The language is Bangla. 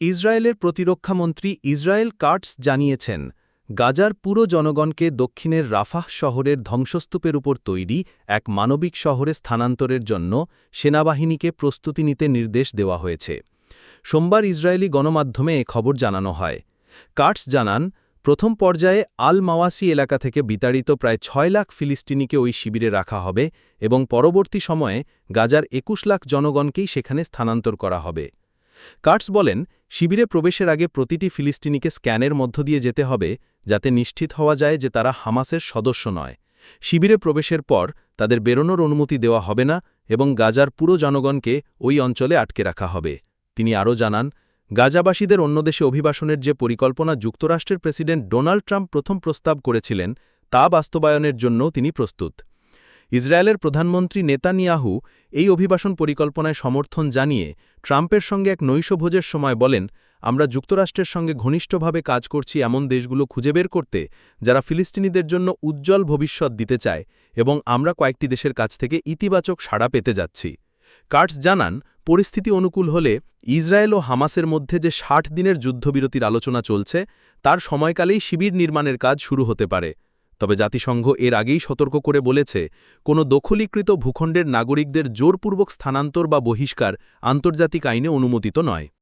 ইসরায়েলের প্রতিরক্ষামন্ত্রী ইসরায়েল কার্টস জানিয়েছেন, গাজার পুরো জনগণকে দক্ষিণের রাফাহ শহরের ধ্বংসস্তূপের উপর তৈরি এক মানবিক শহরে স্থানান্তরের জন্য সেনাবাহিনীকে প্রস্তুতি নিতে নির্দেশ দেওয়া হয়েছে। সোমবার ইসরায়েলি গণমাধ্যমে এ খবর জানানো হয়। কার্টস জানান, প্রথম পর্যায়ে আল মাওয়াসি এলাকা থেকে বিতাড়িত প্রায় ছয় লাখ ফিলিস্তিনিকে ওই শিবিরে রাখা হবে এবং পরবর্তী সময়ে গাজার একুশ লাখ জনগণকেই সেখানে স্থানান্তর করা হবে। কার্টস বলেন শিবিরে প্রবেশের আগে প্রতিটি ফিলিস্তিনিকে স্ক্যানের মধ্য দিয়ে যেতে হবে, যাতে নিশ্চিত হওয়া যায় যে তারা হামাসের সদস্য নয়। শিবিরে প্রবেশের পর তাদের বেরোনোর অনুমতি দেওয়া হবে না এবং গাজার পুরো জনগণকে ওই অঞ্চলে আটকে রাখা হবে। তিনি আরও জানান, গাজাবাসীদের অন্য দেশে অভিবাসনের যে পরিকল্পনা যুক্তরাষ্ট্রের প্রেসিডেন্ট ডোনাল্ড ট্রাম্প প্রথম প্রস্তাব করেছিলেন, তা বাস্তবায়নের জন্য তিনি প্রস্তুত। ইসরায়েলের প্রধানমন্ত্রী নেতানিয়াহু এই অভিবাসন পরিকল্পনায় সমর্থন জানিয়ে ট্রাম্পের সঙ্গে এক নৈশভোজের সময় বলেন, আমরা যুক্তরাষ্ট্রের সঙ্গে ঘনিষ্ঠভাবে কাজ করছি এমন দেশগুলো খুঁজে বের করতে, যারা ফিলিস্তিনিদের জন্য উজ্জ্বল ভবিষ্যৎ দিতে চায় এবং আমরা কয়েকটি দেশের কাছ থেকে ইতিবাচক সাড়া পেতে যাচ্ছি। কার্টস জানান, পরিস্থিতি অনুকূল হলে ইসরায়েল ও হামাসের মধ্যে যে ষাট দিনের যুদ্ধবিরতির আলোচনা চলছে, তার সময়কালেই শিবির নির্মাণের কাজ শুরু হতে পারে। তবে জাতিসংঘ এর আগেই সতর্ক করে বলেছে, কোনো দখলীকৃত ভূখণ্ডের নাগরিকদের জোরপূর্বক স্থানান্তর বা বহিষ্কার আন্তর্জাতিক আইনে অনুমোদিত নয়।